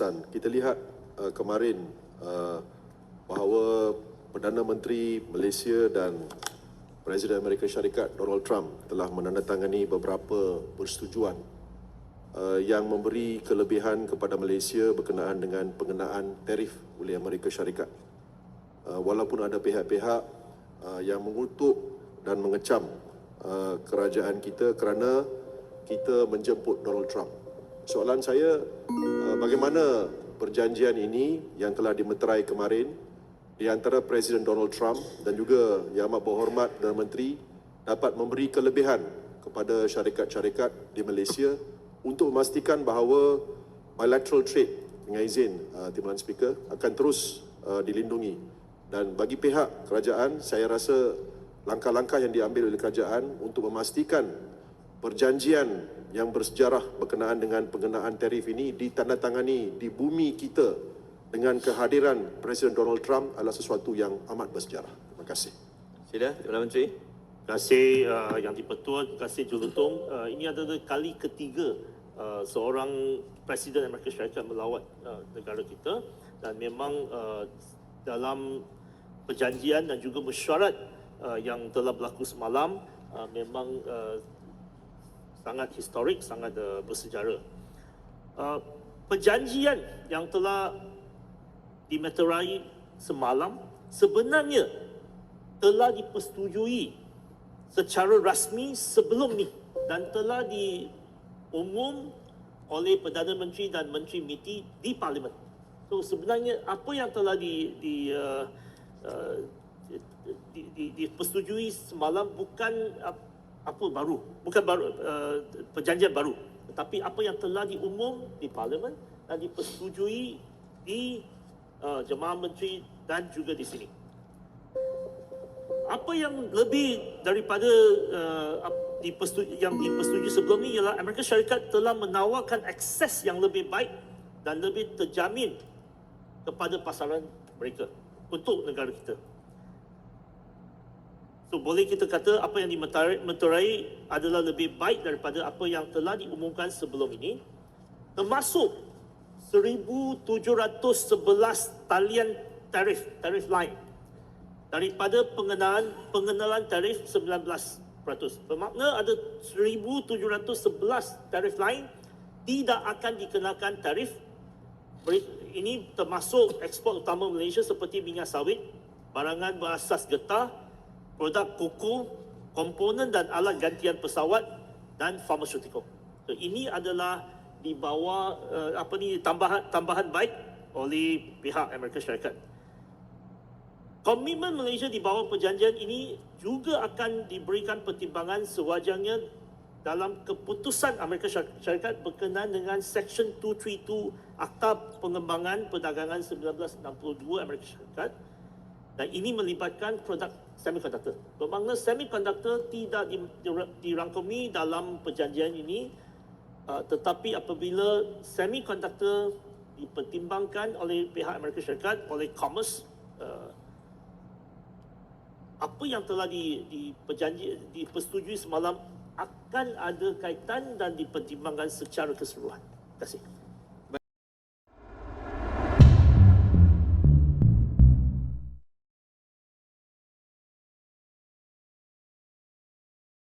Hasan, kita lihat uh, kemarin uh, bahawa Perdana Menteri Malaysia dan Presiden Amerika Syarikat Donald Trump telah menandatangani beberapa persetujuan uh, yang memberi kelebihan kepada Malaysia berkenaan dengan pengenaan tarif oleh Amerika Syarikat. Uh, walaupun ada pihak-pihak uh, yang mengutuk dan mengecam uh, kerajaan kita kerana kita menjemput Donald Trump. Soalan saya, bagaimana perjanjian ini yang telah dimeterai kemarin di antara Presiden Donald Trump dan juga Yang Amat Berhormat Perdana Menteri dapat memberi kelebihan kepada syarikat-syarikat di Malaysia untuk memastikan bahawa bilateral trade dengan izin uh, Timbalan Speaker akan terus uh, dilindungi. Dan bagi pihak kerajaan saya rasa langkah-langkah yang diambil oleh kerajaan untuk memastikan perjanjian yang bersejarah berkenaan dengan pengenaan tarif ini ditandatangani di bumi kita dengan kehadiran Presiden Donald Trump adalah sesuatu yang amat bersejarah. Terima kasih. Sila, Perdana Menteri. Terima kasih uh, Yang di-Pertua, terima kasih Julutong. Uh, ini adalah kali ketiga uh, seorang Presiden Amerika Syarikat melawat uh, negara kita dan memang uh, dalam perjanjian dan juga mesyuarat uh, yang telah berlaku semalam uh, memang uh, sangat historik, sangat uh, bersejarah. Uh, perjanjian yang telah dimeterai semalam sebenarnya telah dipersetujui secara rasmi sebelum ni dan telah diumum oleh Perdana Menteri dan Menteri MITI di Parlimen. So sebenarnya apa yang telah di di uh, uh, di, di, dipersetujui semalam bukan ap- apa baru, bukan baru uh, perjanjian baru, tetapi apa yang telah diumum di Parlimen dan dipersetujui di uh, Jemaah Menteri dan juga di sini. Apa yang lebih daripada uh, yang dipersetujui sebelum ini ialah Amerika Syarikat telah menawarkan akses yang lebih baik dan lebih terjamin kepada pasaran mereka untuk negara kita. So boleh kita kata apa yang dimeterai adalah lebih baik daripada apa yang telah diumumkan sebelum ini termasuk 1711 talian tarif tarif line daripada pengenalan pengenalan tarif 19%. Bermakna ada 1711 tarif lain tidak akan dikenakan tarif ini termasuk ekspor utama Malaysia seperti minyak sawit, barangan berasas getah, produk koko, komponen dan alat gantian pesawat dan farmaceutical. So, ini adalah di bawah uh, apa ni tambahan tambahan baik oleh pihak Amerika Syarikat. Komitmen Malaysia di bawah perjanjian ini juga akan diberikan pertimbangan sewajarnya dalam keputusan Amerika Syarikat berkenaan dengan Section 232 Akta Pengembangan Perdagangan 1962 Amerika Syarikat dan ini melibatkan produk semiconductor. Bermakna semiconductor tidak di- di- dirangkumi dalam perjanjian ini uh, tetapi apabila semiconductor dipertimbangkan oleh pihak Amerika Syarikat oleh Commerce uh, apa yang telah di, di perjanji dipersetujui semalam akan ada kaitan dan dipertimbangkan secara keseluruhan. Terima kasih.